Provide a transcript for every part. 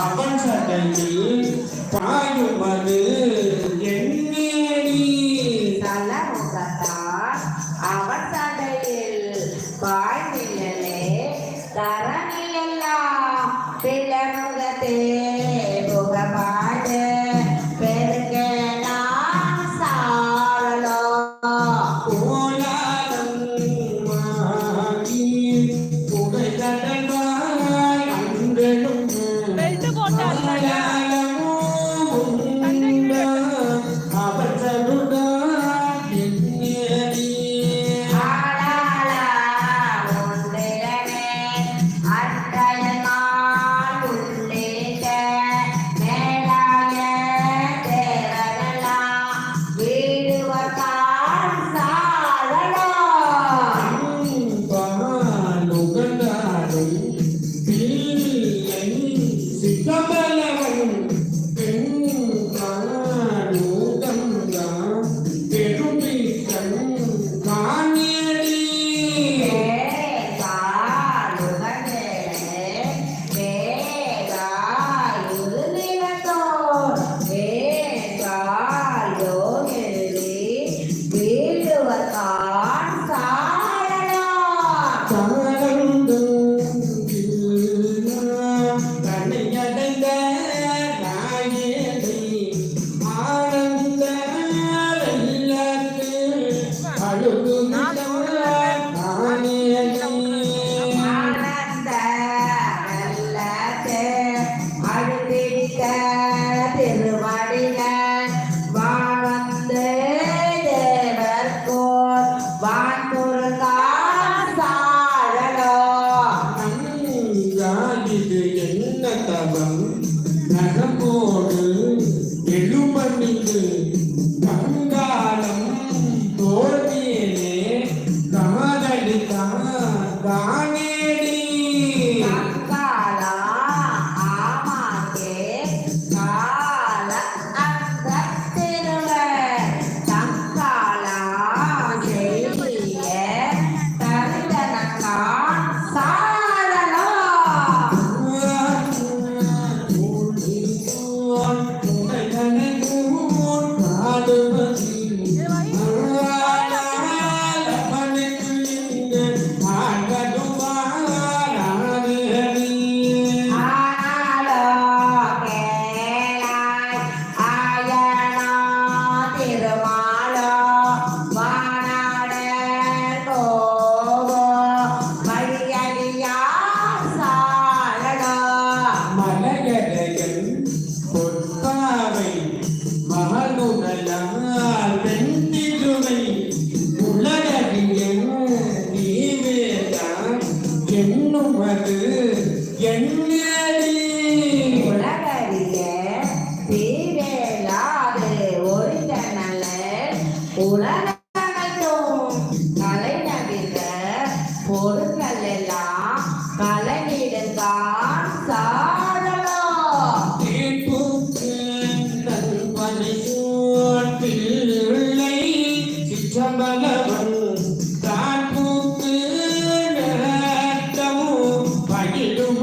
அவன் சடையில் பாயுவது எண்ணேடி தல முகத்தார் அவன் சடையில் பாய்நிழலே பிளவு Yeah. காகிது என்ன தவம்? நீவேதான் எண்ணுவது எண்ணடி உலகறிய தீரேலாது ஒரு தனல உலகம் தலைநவித பொருட்கள் எல்லாம் கலை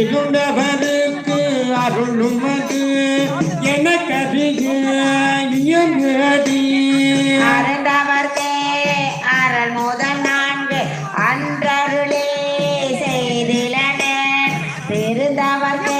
இருண்டவனுக்கு அருளும் அது எனக்கறிய இயங்கடி அருந்தவர்க்கே அரண் முதல் நான்கு அன்றருளே செய்திலனே. பெருந்தவர்க்கே